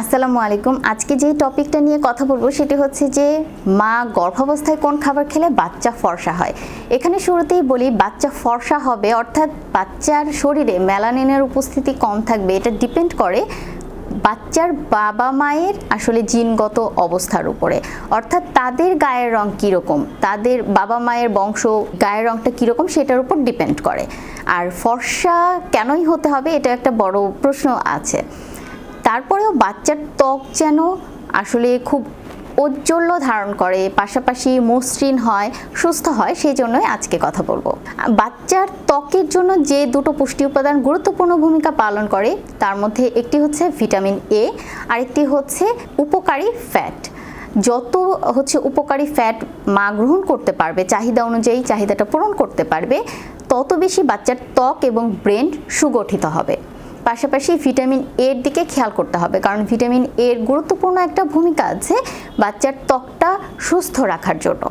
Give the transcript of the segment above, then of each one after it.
আসসালামু আলাইকুম। আজকে যে টপিকটা নিয়ে কথা বলব সেটি হচ্ছে যে মা গর্ভাবস্থায় কোন খাবার খেলে বাচ্চা ফর্সা হয়। এখানে শুরুতেই বলি বাচ্চা ফর্সা হবে অর্থাৎ বাচ্চার শরীরে মেলানিনের উপস্থিতি কম থাকবে। এটা ডিপেন্ড করে বাচ্চার বাবা মায়ের আসলে জিনগত অবস্থার উপরে। অর্থাৎ তাদের গায়ের রং কীরকম? তাদের বাবা মায়ের বংশ গায়ের রংটা কীরকম? সেটার উপর ডিপেন্ড করে। আর ফর্সা কেনই হতে হবে? এটা একটা বড় প্রশ্ন আছে। তারপরেও বাচ্চার ত্বক যেন আসলে খুব ঔজ্জ্বল্য ধারণ করে, পাশাপাশি মসৃণ হয়, সুস্থ হয়, সেই জন্যই আজকে কথা বলব। বাচ্চার ত্বকের জন্য যে দুটো পুষ্টি উপাদান গুরুত্বপূর্ণ ভূমিকা পালন করে, তার মধ্যে একটি হচ্ছে ভিটামিন এ আরেকটি হচ্ছে উপকারী ফ্যাট যত হচ্ছে উপকারী ফ্যাট মা গ্রহণ করতে পারবে, চাহিদা অনুযায়ী চাহিদাটা পূরণ করতে পারবে, তত বেশি বাচ্চার ত্বক এবং ব্রেন সুগঠিত হবে। পাশাপাশি ভিটামিন এর দিকে খেয়াল করতে হবে, কারণ ভিটামিন এর গুরুত্বপূর্ণ একটা ভূমিকা আছে বাচ্চার ত্বকটা সুস্থ রাখার জন্য।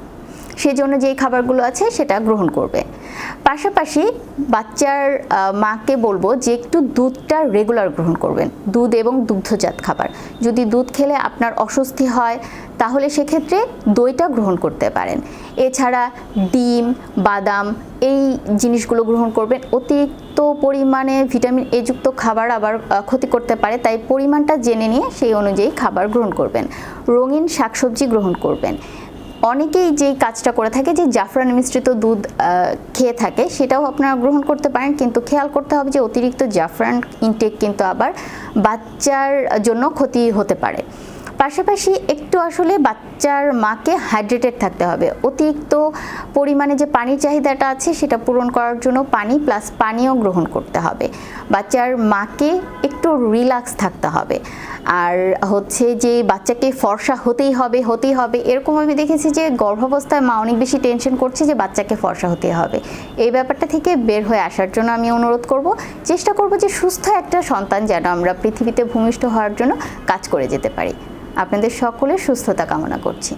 সেজন্য যেই খাবারগুলো আছে সেটা গ্রহণ করবে। পাশাপাশি বাচ্চার মাকে বলব যে একটু দুধটা রেগুলার গ্রহণ করবেন। দুধ এবং দুগ্ধজাত খাবার। যদি দুধ খেলে আপনার অস্বস্তি হয়, তাহলে সেক্ষেত্রে দইটা গ্রহণ করতে পারেন। এছাড়া ডিম, বাদাম এই জিনিসগুলো গ্রহণ করবেন। অতিরিক্ত পরিমাণে ভিটামিন এ যুক্ত খাবার আবার ক্ষতি করতে পারে। তাই পরিমাণটা জেনে নিয়ে সেই অনুযায়ী খাবার গ্রহণ করবেন। রঙিন শাকসবজি গ্রহণ করবেন। অনেকেই যেই কাজটা করে থাকে যে জাফরান মিশ্রিত দুধ খেয়ে থাকে, সেটাও আপনারা গ্রহণ করতে পারেন। কিন্তু খেয়াল করতে হবে যে অতিরিক্ত জাফরান ইনটেক কিন্তু আবার বাচ্চার জন্য ক্ষতি হতে পারে। পাশাপাশি একটু আসলে বাচ্চার মাকে হাইড্রেটেড থাকতে হবে। অতিরিক্ত পরিমাণে যে পানির চাহিদাটা আছে, সেটা পূরণ করার জন্য পানি প্লাস পানীয় গ্রহণ করতে হবে। বাচ্চার মাকে একটু রিল্যাক্স থাকতে হবে। আর হচ্ছে যে বাচ্চাকে ফর্সা হতেই হবে হতেই হবে, এরকম আমি দেখেছি যে গর্ভাবস্থায় মা অনেক বেশি টেনশন করছে যে বাচ্চাকে ফর্সা হতে হবে। এই ব্যাপারটা থেকে বের হয়ে আসার জন্য আমি অনুরোধ করব, চেষ্টা করব যে সুস্থ একটা সন্তান যেন আমরা পৃথিবীতে ভূমিষ্ঠ হওয়ার জন্য কাজ করে যেতে পারি। আপনাদের সকলের সুস্থতা কামনা করছি।